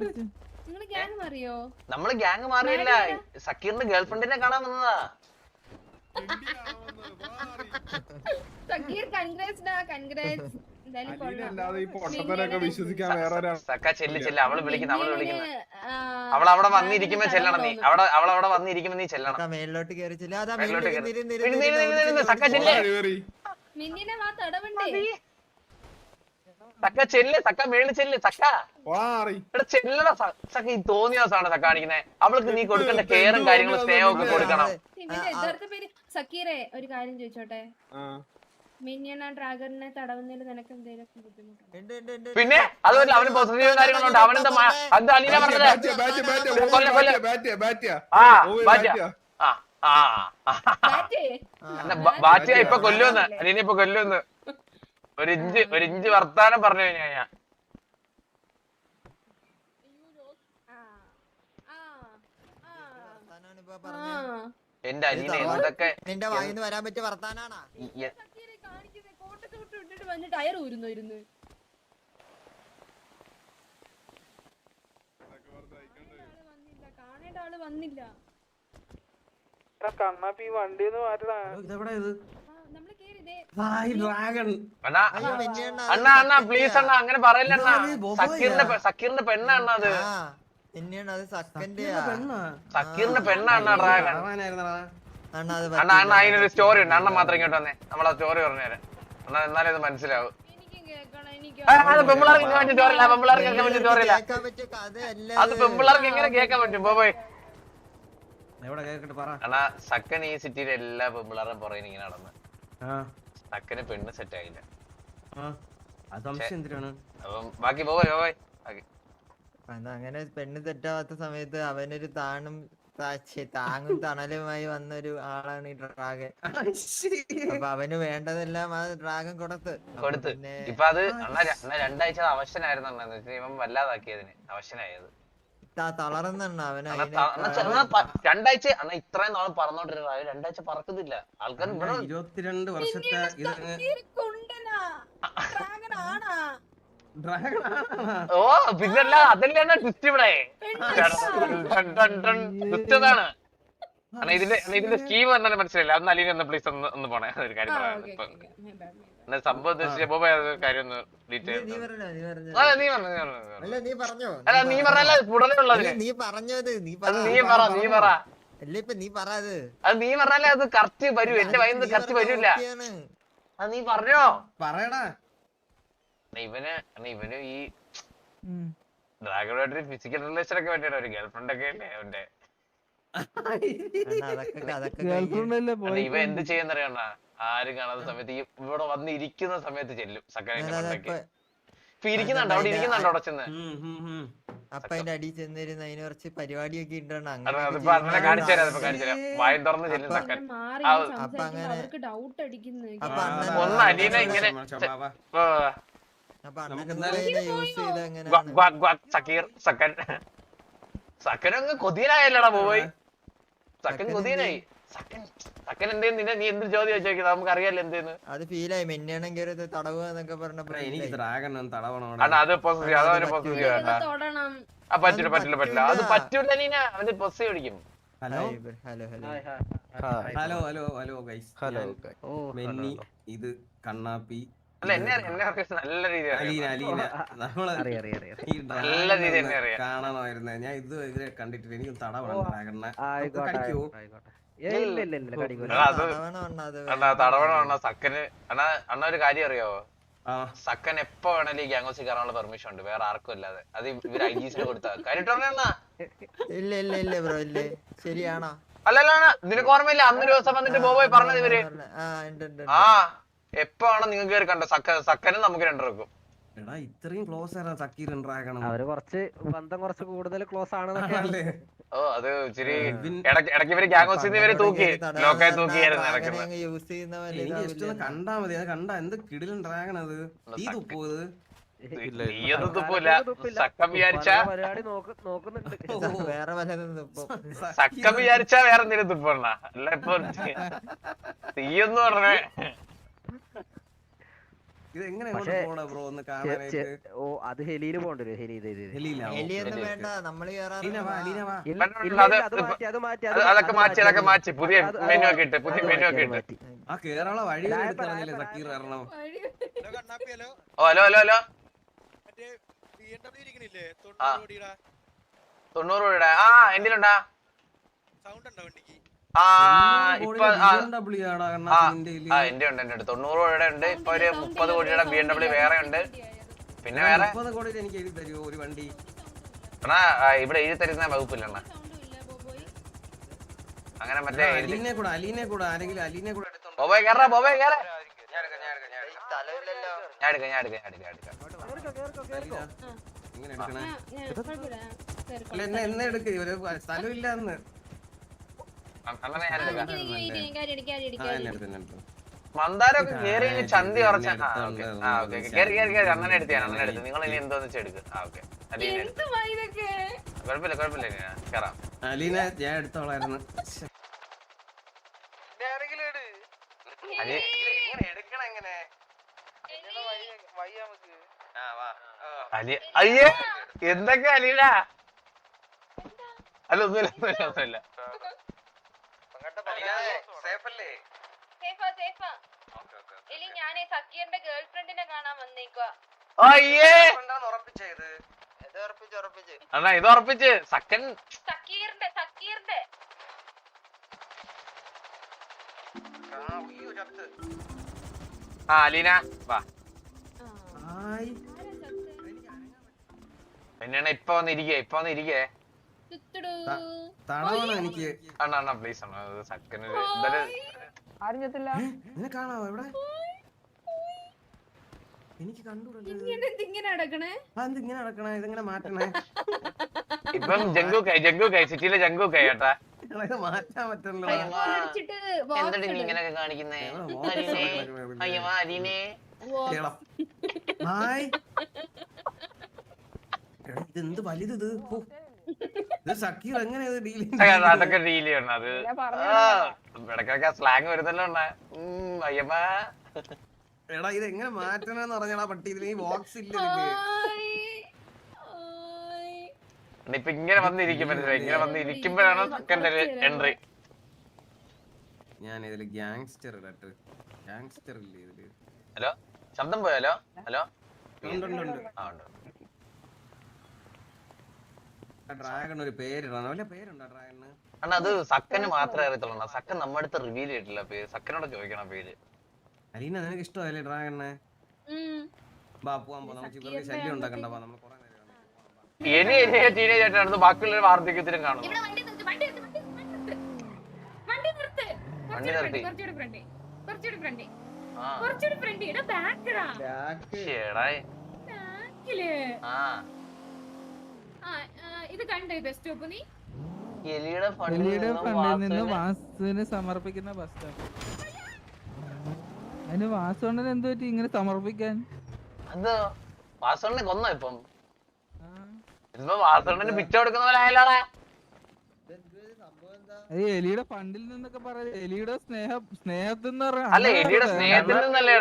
നിങ്ങൾ ഗ്യാങ് മാറിയോ? നമ്മൾ ഗ്യാങ് മാറിയില്ല. സക്കീറിന്റെ ഗേൾഫ്രണ്ടിനെ കാണാൻ വന്നതാ. സക്ക ചെല്ല് ചെല്ല്. അവൾ വിളിക്കുന്ന അവൾ വിളിക്കുന്ന. മിന്നിന്, ആ, അവൾ അവിടെ വന്നിരിക്കുമ്പോ ചെല്ലണം നീ. അവിടെ അവൾ അവിടെ വന്നിരിക്കുമ്പോ നീ ചെല്ലണം. മേളിലോട്ട് കയറി ചെല്ലുക അതാ സക്ക ചെല്ല് സക്ക മേളിൽ ചെല്ല് സക്ക എടാ ചെല്ലടാ സക്ക ഈ തോന്നിയ ദിവസമാണ് സക്ക കാണിക്കുന്നത് അവൾക്ക് നീ കൊടുക്കേണ്ട കെയറും കാര്യങ്ങളും സ്നേഹവും ഒക്കെ കൊടുക്കണം. യഥാർത്ഥ പേര് സക്കീറെ ഒരു കാര്യം ചോദിച്ചോട്ടെ? ആ. മിന്നിയൻ ആ ഡ്രാഗണിനെ തടവുന്നതിൽ നിനക്ക് എന്തെങ്കിലും ബുദ്ധിമുട്ടുണ്ടോ. പിന്നെ അതുപോലെ അവന് പോസിറ്റീവ് കാര്യങ്ങളുണ്ട് അവനെന്താ അത് അലീന പറഞ്ഞത്? ബാറ്റ് ബാറ്റ് ബാറ്റ് കൊല്ല, കൊല്ല. ബാറ്റ് ബാറ്റ് ആ ബാറ്റ് ആ ആ. ബാറ്റിയ? ഇപ്പൊ കൊല്ലുമെന്ന് അലീന ഇപ്പൊ കൊല്ലുമെന്ന് ഒരു ഇഞ്ച് ഒരു ഇഞ്ച് വർത്താനം പറഞ്ഞു കഴിഞ്ഞാ ഞാൻ. എന്റെ അലീന എന്തൊക്കെ നിന്റെ വായിന്ന് വരാൻ പറ്റിയ വർത്താനാണാ? ടയർ ഊരുന്നു ഇരുന്ന്. കാണേണ്ട ആൾ വന്നില്ല കണ്ണാപ്പി വണ്ടിന്ന് മാറ്റടാ ഇതെവിടെ ഇത്? ആ, നമ്മൾ കേറി ദേ hi dragon Anna Anna Anna please അണ്ണാ അങ്ങനെ പറയല്ല അണ്ണാ. സക്കീറിന്റെ സക്കീറിന്റെ പെണ്ണാണ് അത്. പെണ്ണാ? സക്കീറിന്റെ പെണ്ണാണ് ഡ്രാഗൺ. കാണാനായിരുന്നടാ അണ്ണ അത് അണ്ണാ അണ്ണാ അതിനൊരു സ്റ്റോറി ഉണ്ട്. അണ്ണ മാത്രം ഇങ്ങോട്ട് വന്നേ. നമ്മളാ സ്റ്റോറി പറഞ്ഞുതരാം അണ്ണാ എന്നാലേ ഇത് മനസ്സിലാവും. എനിക്കും എനിക്ക് ആ, അത് പെമ്പിളാർക്ക് കേൾക്കാൻ അത് പെമ്പിളാർക്ക് എങ്ങനെ കേൾക്കാൻ പറ്റും. അണ്ണാ സക്കൻ ഈ സിറ്റിയിലെ എല്ലാ പെമ്പിളാറും പുറകെ ഇങ്ങനെ നടന്ന് ആ. സക്കന് പെണ്ണ് സെറ്റ് ആയില്ല. അപ്പം ബാക്കി അങ്ങനെ പെണ്ണ് തെറ്റാവാത്ത സമയത്ത് അവനൊരു താണും താങ്ങും തണലുമായി വന്ന ഒരു ആളാണ് ഈ ഡ്രാഗൻ. അപ്പൊ അവന് വേണ്ടതെല്ലാം ആ ഡ്രാഗൻ കൊടുത്ത്. കൊടുത്ത്. ഇപ്പൊ അത് രണ്ടാഴ്ച അവശനായിരുന്നു എന്ന് വെച്ചാൽ ഇവൻ വല്ലാതാക്കിയതിന്. അവശനായത് അവന് രണ്ടാഴ്ച അണ്ണാ ഇത്രയും നാളും രണ്ടാഴ്ച പറക്കുന്നില്ല ആൾക്കാർ ഇരുപത്തിരണ്ട് വർഷത്തെ ഓ പിന്നല്ല അതല്ലേ ട്വിസ്റ്റ് ഇവിടെ ട്വിസ്റ്റ് അതാണ് ഇതിന്റെ ഇതിന്റെ സ്കീം എന്താണെന്ന് മനസ്സിലായില്ല. അന്ന് അലീന ഒന്ന് പ്ലീസ് ഒന്ന് ഒന്ന് പോണേ. ഒരു കാര്യം പറയാം സംഭവം ഉദ്ദേശിച്ച ബോബ കാര്യം ഒന്ന് ഡീറ്റെയിൽ നീ പറഞ്ഞോ നീ പറഞ്ഞോ. അല്ല നീ പറഞ്ഞു നീ പറഞ്ഞു, അല്ല നീ പറഞ്ഞോ. അല്ല നീ പറഞ്ഞല്ല നീ പറഞ്ഞത് നീ പറ നീ പറ നീ പറ. അല്ല ഇപ്പൊ നീ പറ അത്. അത് നീ പറഞ്ഞാലേ അത് കറക്റ്റ് വരൂ. എന്റെ വയന്ന് കറക്റ്റ് വരൂല അത് നീ പറഞ്ഞോ. പറയടാ. ഇവന് ഇവന് ഈ ഡ്രാഗൺ ഫിസിക്കൽ റിലേഷൻ ഒക്കെ വേണ്ടിയാണ് ഒരു ഗേൾഫ്രണ്ട് ഒക്കെ അല്ലേ അവന്റെ ഇവ എന്ത് ചെയ്യുന്നറിയണ ആരും കാണാത്ത സമയത്ത് ഈ ഇവിടെ വന്ന് ഇരിക്കുന്ന സമയത്ത് ചെല്ലും ഞാനത് അപ്പൊ- ഇപ്പൊ ഇരിക്കുന്നുണ്ട് അവിടെ ഇരിക്കുന്നുണ്ട് അവിടെ ചെന്ന്. ഉം, ഉം, ഉം. അപ്പൊ അതിന്റെ അടിയിൽ ചെന്നിരുന്ന അതിന് കുറച്ച് പരിപാടിയൊക്കെ ഉണ്ടോ അത് അതിപ്പോ അങ്ങനെ കാണിച്ചു തരാം തരാം. വായും തുറന്ന് ചെല്ലും സക്കൻ അപ്പൊ അങ്ങനെ- ഒന്ന് ഇങ്ങനെ. അപ്പൊ യൂസ് ചെയ്ത് സക്കീർ സക്കൻ കൊതിയനായല്ലടാ പോയി സക്കൻ സക്കൻ കൊതിയനായി സക്കൻ സക്കൻ ഹലോ നിന്നെ നീ എന്ത് ചോദ്യം ചോദിക്കുന്നത് നമുക്ക് അറിയാലോ എന്തേന്ന് അത് ഹലോ മെന്നാണെങ്കിൽ ഒരു ഹലോ എന്നൊക്കെ പറഞ്ഞപ്പോ ഹലോ എനിക്ക് ഹലോ ഹലോ ഡ്രാഗൺ ഹലോ തടവണം ഹലോ അത് ഹലോ അത് ഹലോ ഹലോ ഹലോ വേണ്ട തൊടണം. ആ പറ്റില്ല അത് പറ്റില്ല പറ്റില്ല അത് പറ്റൂല. നീന അവന്റെ പൊസി പിടിക്കും hello? Hello hello. Hello hello hello guys hello മെന്നി ഇത് കണ്ണാപ്പി ഞാൻ ഇത് ഇതിനെ കണ്ടിട്ടില്ല. എനിക്ക് കടിക്കോ അണ്ണാ, അണ്ണ ഒരു കാര്യം അറിയാവോ? ആ. സക്കൻ എപ്പോ വേണേലും ഈ ഗ്യാങ്ങോസി കയറാനുള്ള പെർമിഷൻ ഉണ്ട്. വേറെ ആർക്കും ഇല്ലാതെ. അത് ഇവർ ഐ ജിസിന് കൊടുത്താ. ഇല്ല ഇല്ല ഇല്ല ബ്രോ ഇല്ല. ശരിയാണോ? അല്ലല്ല അണ്ണാ നിനക്ക് ഓർമ്മയില്ല? അന്നൊരു ദിവസം വന്നിട്ട് ബോബോയ് പറഞ്ഞത് ഇവർ? ആ. ഉണ്ട് ഉണ്ട് ആ എപ്പോ നിങ്ങൾക്ക് കയറി കണ്ടോ സക്ക സക്കനും നമുക്ക് രണ്ടർക്കും എടാ ഇത്രയും ക്ലോസ് ആയിരുന്നു സക്കീർ ഡ്രാഗൺ അവർ കുറച്ച് ബന്ധം കുറച്ച് കൂടുതൽ ക്ലോസ് ആണെന്നൊക്കെ അല്ലേ? ഓ അത് ഇച്ചിരി ഇടയ്ക്ക് ഇവർ ഗ്യാങ്ങോസിന്ന് ഇവർ തൂക്കി ലോക്കായി തൂക്കിയായിരുന്നു കണ്ടാ മതി. അത് കണ്ടാ എന്ത് കിടിലൻ ഡ്രാഗൺ അത്? തീ തുപ്പോ ഇത്? നീയൊന്നും തുപ്പൂല. സക്കം വിചാരിച്ച വേറെ വല്ലതും ഇപ്പൊ സക്കം വിചാരിച്ച വേറെ എന്തെങ്കിലും തുപ്പണ അല്ല ഇപ്പൊ തീയൊന്നും പറഞ്ഞേ. ഇല്ല, അത് ഹെലിയിൽ പോണ്ടല്ലോ ഹെലി മാറ്റി, അത് മാറ്റി, അത് അത് അതൊക്കെ അത് മാറ്റി അതൊക്കെ അത് മാറ്റി. പുതിയ മെനു അത് ഒക്കെ ഇട്ട് പുതിയ മെനു ഒക്കെ ഇട്ട്. ആ കേരള വഴി സക്കീർ വരണം വഴി ഹലോ കണ്ണാപ്പി ഹലോ. ഓ ഹലോ ഹലോ ഹലോ. തൊണ്ണൂറ് കോടിയുടെ. രൂപയുടെ ആ എന്തിനുണ്ടാ സൗണ്ട് ഉണ്ടോ വണ്ടിക്ക്? എന്റെ ഉണ്ട് എന്റെ ഉണ്ട്. തൊണ്ണൂറ് കോടിയുടെ ഉണ്ട്. ഇപ്പൊ ഒരു മുപ്പത് കോടിയുടെ ബി എം ഡബ്ല്യൂ വേറെ ഉണ്ട്. പിന്നെ വേറെ? അണ്ണാ ഇവിടെ എഴുതി തരുന്ന വകുപ്പില്ല അണ്ണാ. അങ്ങനെ മറ്റേ എഴുതി- അലീനെ കൂടെ അലീനെ കൂടെ ആരെങ്കിലും അലീനെ കൂടെ എടുത്തോണ്ട് ബോബോയ് കേറാ ബോബോയ് കേറാ. ഞാൻ എടുക്കാം ഞാൻ എടുക്കാം ഞാൻ എടുക്കാം. എടുക്കാം എടുക്കണേ. അല്ല എന്നെ എന്നെ എടുക്ക്. ഒരു സ്ഥലമില്ല കേറി ഇങ്ങ് ചന്തി ഉറച്ച. കേറി കേറി കേറി. അണ്ണനെ എടുത്ത് നിങ്ങൾ ഇനി എന്തോന്ന് ആ ഓക്കെ. ഇതൊക്കെ? കുഴപ്പമില്ല കുഴപ്പമില്ല കേറാം. അലീന ഞാൻ എടുത്തോളായിരുന്നു. അയ്യേ എന്തൊക്കെ അലീന? അല്ല ഒന്നുമില്ല ഒന്നുമില്ല ഒന്നുമില്ല സേഫാ സേഫാ എലി ഞാനേ സക്കീറിന്റെ ഗേൾ ഫ്രണ്ടിനെ കാണാൻ വന്നേക്കുവാ അയ്യേ ഇത് ഉറപ്പിച്ച് ഉറപ്പിച്ച് അണ്ണാ ഇത് ഉറപ്പിച്ച്. സക്കൻ സക്കീറിന്റെ സക്കീറിന്റെ. ആ അലീന വാ. എന്നാണ് പിന്നെയാണ് ഇപ്പൊ വന്നിരിക്കേ ഇപ്പൊ വന്നിരിക്കേ. എനിക്ക്? അണ്ണ അണ്ണ പ്ലീസ് അണ്ണ സക്കന് ആരും ചെത്തില്ല. കാണാവോ എവിടെ എനിക്ക് കണ്ടുകൂടല്ലോ നടക്കണേ? ആ, ഇങ്ങനെ നടക്കണേ? ഇതെങ്ങനെ മാറ്റണേ? ഇപ്പം ജങ്കു കൈ സിറ്റിയിലെ കൈ കേട്ടാ. മാറ്റാൻ പറ്റണല്ലോ box എന്തിട്ട് നീ ഇങ്ങനെയൊക്കെ കാണിക്കുന്നേ? അയ്യോ. ഹായ് എടാ, ഇതെന്ത് വലുത് ഇത്? ഇത് സക്കീർ എങ്ങനെ ഇത് ഡീൽ അതൊക്കെ- അതൊക്കെ ഡീൽ ചെയ്യണം. അത് ഇടയ്ക്കൊക്കെ സ്ലാങ് വരുന്നല്ലോ അയ്യമ്മ. എടാ ഇത് എങ്ങനെ മാറ്റണെന്ന് പറഞ്ഞാ പട്ടി. ഇതിൽ ഈ ബോക്സ് ഇല്ല ഇപ്പൊ ഇങ്ങനെ വന്നിരിക്കും മനസ്സിലായി? ഇങ്ങനെ വന്നിരിക്കുമ്പോഴാണ് സക്കന്റെ എൻട്രി ഞാൻ ഇതിൽ ഗ്യാങ്സ്റ്റർ ഇടട്ട് ഗ്യാങ്സ്റ്റർ ഇല്ലേ ഇതിൽ? ഹലോ? ശബ്ദം പോയാലോ ഹലോ? ഉണ്ട്, ഉണ്ട്, ഉണ്ട്. ആ ഉണ്ട്. ഡ്രാഗൺ ഒരു പേരിടണം വല്ല പേരുണ്ടോ ഡ്രാഗണ് അണ്ണാ അത് സക്കന് മാത്രമേ അറിയത്തുള്ളൂ. സക്കൻ നമ്മുടെ അടുത്ത് റിവീൽ ചെയ്തിട്ടില്ല പേര്. സക്കനോട് ചോദിക്കണം പേര്. അലീന നിനക്ക് ഇഷ്ടമല്ലേ ഡ്രാഗൺ ഉം. ബാ പോവാൻ പോ നമുക്ക് ഇവർക്ക് ശല്യം ഉണ്ടാക്കണ്ട ബാ നമ്മൾ കുറെ നേരം. ഇനി ഇനി ടീനേജ് ആയിട്ട് നടന്ന് ബാക്കിയുള്ള വാർദ്ധക്യത്തിലും കാണുന്നു ഇവിടെ വണ്ടി നിർത്ത്, വണ്ടി നിർത്ത്, വണ്ടി നിർത്ത്, വണ്ടി നിർത്ത്. വണ്ടി കുറച്ചുകൂടെ നിർത്തി. ഫ്രണ്ട്, കുറച്ചുകൂടെ ഫ്രണ്ട്, കുറച്ചുകൂടെ ആ കുറച്ചുകൂടെ ഫ്രണ്ടി എടാ, back ടാ. ശ്ശേടാ. ബാക്കിൽ. ആ ആ, ആ, ഇത് കണ്ടോ ബസ് സ്റ്റോപ്പ് നീ എലിയുടെ ഫണ്ടിൽ നിന്നും വാസുവിന് സമർപ്പിക്കുന്ന ബസ് സ്റ്റോപ്പ് അതിന് വാസുണ്ണൻ എന്ത് പറ്റി? ഇങ്ങനെ സമർപ്പിക്കാൻ? അത് വാസുണ്ണനെ കൊന്നോ ഇപ്പം? ആ. ഇപ്പൊ വാസുണ്ണന് പിച്ച കൊടുക്കുന്ന പോലെ ആയാലോടാ അത് എലിയുടെ ഫണ്ടിൽ നിന്നൊക്കെ പറയാ എലിയുടെ സ്നേഹം സ്നേഹത്തിൽ അല്ല എലിയുടെ. സ്നേഹത്തിൽ നിന്നല്ലേ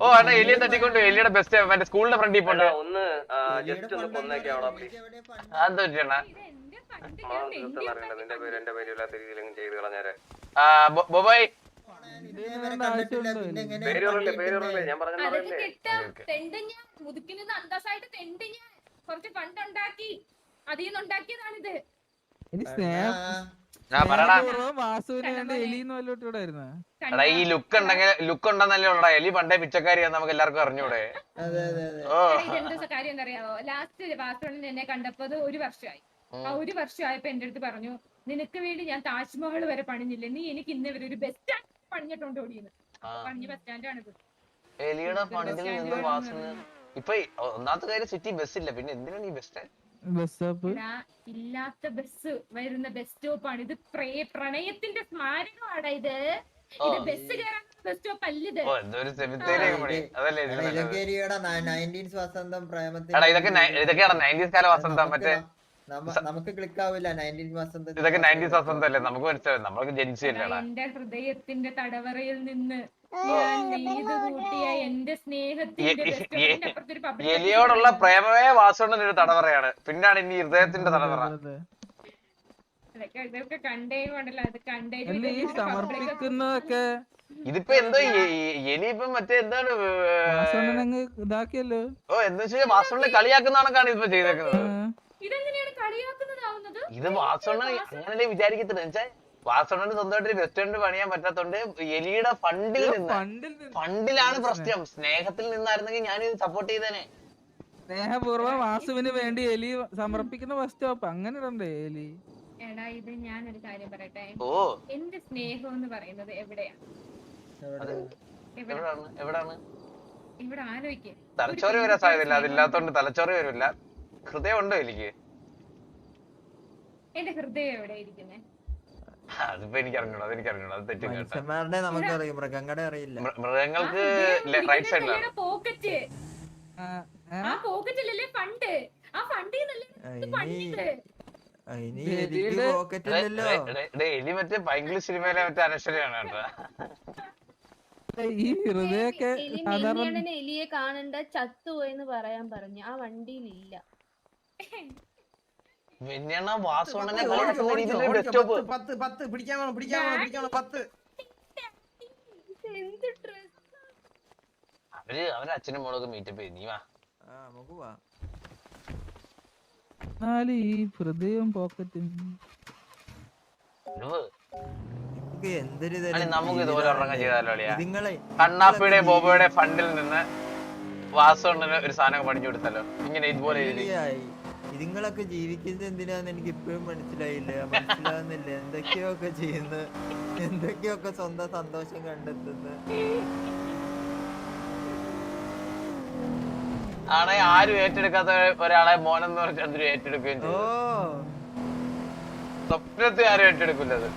ഓ അണ്ണാ എലിയെ തട്ടിക്കൊണ്ട്? എലിയുടെ ബെസ്റ്റ് മറ്റേ സ്കൂളിന്റെ ഫ്രണ്ടിൽ പോണ്ട് ഒന്ന് ജസ്റ്റ് ഒന്ന് കൊന്നേക്കാം അതെന്താ പറ്റിയണ്ണാ നിന്റെ പേര് എന്റെ പേരില്ലാത്ത രീതിയിലും ചെയ്ത് കളഞ്ഞേരെ. ആ, ബോ- ബോബോയ്. ഞാൻ അതൊക്കെ കിട്ടാം. മുതുക്കിൽ കുറച്ച് ഫണ്ട് ഉണ്ടാക്കി. അതിൽ നിന്ന് ഉണ്ടാക്കിയതാണിത്. ഞാൻ വാസുവിന് എടാ ഈ ലുക്ക് ഉണ്ടെങ്കിൽ ലുക്ക് ഉണ്ടെന്നല്ലേ ഉള്ളടാ. എലി പണ്ടേ പിച്ചക്കാരി നമുക്ക് എല്ലാവർക്കും അറിഞ്ഞൂടെ. അതെ അതെ അതെ. ഓ. ഇതെന്താ കാര്യം എന്തറിയാവോ ലാസ്റ്റ് വാസ്തവൻ എന്നെ കണ്ടപ്പോ ഒരു വർഷമായി. ആ ഒരു വർഷമായപ്പോ എന്റെ അടുത്ത് പറഞ്ഞു നിനക്ക് വേണ്ടി ഞാൻ താജ്മഹൽ വരെ പണിഞ്ഞില്ലേ? നീ എനിക്ക് ഇന്ന് വരെ ഒരു ബസ് സ്റ്റാൻഡ് പണിഞ്ഞിട്ടുണ്ട് ഓടിയെന്ന് പണിഞ്ഞ് ബസ് സ്റ്റാൻഡാണിത് എലിയുടെ പണിതിൽ നിന്ന് വാസന ഇപ്പൊ ഒന്നാമത്തെ കാര്യം സിറ്റി ബസ് ഇല്ല. പിന്നെ എന്തിനാണ് ഈ ബസ് ഇല്ലാത്ത ബസ് വരുന്ന ബസ് സ്റ്റോപ്പാണ് ഇത് പ്രേ- പ്രണയത്തിന്റെ സ്മാരകമാണ് ഇത്. ഇത് ബസ് കയറാൻ ഇത്. ഇതൊക്കെ ഇതൊക്കെയാണ് നയന്റീസ് കാല വസന്തം? മറ്റേ നമുക്ക് ക്ലിക്ക് ആവില്ല ഇതൊക്കെ നയന്റീസ് വസന്തല്ലേ നമുക്ക് മനസ്സിലാവും നമ്മൾക്ക് ജനിച്ചു എടാ, അല്ലേടാ എന്റെ ഹൃദയത്തിന്റെ തടവറയിൽ നിന്ന് എലിയോടുള്ള പ്രേമമേ വാസുണ്ടെന്ന് ഒരു തടവറയാണ്. പിന്നാണ് ഇനി ഹൃദയത്തിന്റെ തടവറ. അല്ല സമർപ്പിക്കുന്നതൊക്കെ ഇതിപ്പോ എന്തോ എലി ഇപ്പം മറ്റേ എന്താണ് ഇതാക്കിയല്ലോ. ഓ എന്താ വെച്ചാൽ കളിയാക്കുന്ന കളിയാക്കുന്നതാണ് ഇപ്പൊ ചെയ്തേക്കുന്നത്. ഇതെങ്ങനെയാണ് കളിയാക്കുന്നതാവുന്നത്? ഇത് വാസുണ്ണൻ അങ്ങനല്ലേ വിചാരിക്കത്തില്ല വെച്ചാൽ വാസുണ്ണന് സ്വന്തമായിട്ട് ഒരു റെസ്റ്റോറന്റ് പണിയാൻ പറ്റാത്തോണ്ട് എലിയുടെ ഫണ്ടിൽ നിന്ന് ഫണ്ടിലാണ് പ്രശ്നം. സ്നേഹത്തിൽ നിന്നായിരുന്നെങ്കിൽ ഞാൻ ഇത് സപ്പോർട്ട് ചെയ്തേനെ. സ്നേഹപൂർവം വാസുവിന് വേണ്ടി എലി സമർപ്പിക്കുന്ന ബസ് സ്റ്റോപ്പ് അങ്ങനെ ഇടണ്ടേ എലി. എടാ ഇത് ഞാനൊരു കാര്യം പറയട്ടെ? ഓ. എന്റെ സ്നേഹം എന്ന് പറയുന്നത് എവിടെയാണ്? എവിടാണ്? എവിടാണ്? ഇവിടെ ആലോചിക്കേ തലച്ചോറ് വരാൻ സാധ്യതയില്ല. അതില്ലാത്തോണ്ട് തലച്ചോറ് വരില്ല ഹൃദയം ഉണ്ടോ എനിക്ക്? എന്റെ ഹൃദയം എവിടെ ഇരിക്കുന്നേ? അതിപ്പോ എനിക്ക് അറിഞ്ഞൂടാ അതെനിക്ക് അറിഞ്ഞൂടാ അത് തെറ്റും കേട്ടോ. മനുഷ്യന്മാരുടെ നമുക്കറിയും മൃഗങ്ങളുടെ അറിയില്ല. മൃ- മൃഗങ്ങൾക്ക് റൈറ്റ് സൈഡിലാണ് പോക്കറ്റ്. ആ? ആ. പോക്കറ്റിലല്ലേ ഫണ്ട് ആ ഫണ്ടിൽ നിന്നല്ലേ പണിത് ആ, ഇനി എലി മറ്റേ ഭയങ്കര സിനിമയിലെ മറ്റേ അനശ്വരയാണ് കേട്ടോ. ഈ ഹൃദയൊക്കെ സാധാരണ എലിയെ കാണണ്ട ചത്തുപോയെന്ന് പറയാൻ പറഞ്ഞു. ആ വണ്ടിയിലില്ല. പിന്നെയാണ് വാസോണനെ കളിക്കുന്ന രീതിയിൽ ഓടിക്കോ, ബസ് സ്റ്റോപ്പ് പത്ത്, പത്ത് പത്ത് പിടിക്കാൻ വേണം പിടിക്കാൻ വേണം പിടിക്കാൻ വേണം പത്ത്. എന്ത് ഡ്രസ് അവർ അവർ അച്ഛനും മോളൊക്കെ മീറ്റപ്പ് ചെയ്ത് നീ വാ. ആ നമുക്ക് വാ എന്നാലും ഈ ഹൃദയവും പോക്കറ്റും. നമുക്ക് ഇതുപോലെ ഒരെണ്ണം ചെയ്താലോ കണ്ണാപ്പിയുടെ ബോബോയുടെ ഫണ്ടിൽ നിന്ന് വാസോണ്ണന് ഒരു സാധനം പഠിച്ചു കൊടുത്തല്ലോ ഇങ്ങനെ ഇതുപോലെ എഴുതി ഇതുങ്ങളൊക്കെ ജീവിക്കുന്നത് എന്തിനാന്ന് എനിക്ക് ഇപ്പോഴും മനസ്സിലായില്ല. മനസ്സിലാവുന്നില്ല. എന്തൊക്കെയൊക്കെ ചെയ്യുന്നു? എന്തൊക്കെയൊക്കെ സ്വന്തം സന്തോഷം കണ്ടെത്തുന്നു? ആണെ ആരും ഏറ്റെടുക്കാത്ത ഒരാളെ മോനെന്ന് പറഞ്ഞ ചന്ദ്രു ഏറ്റെടുക്കുകയും സ്വപ്നത്തെ ആരും ഏറ്റെടുക്കില്ല അത്.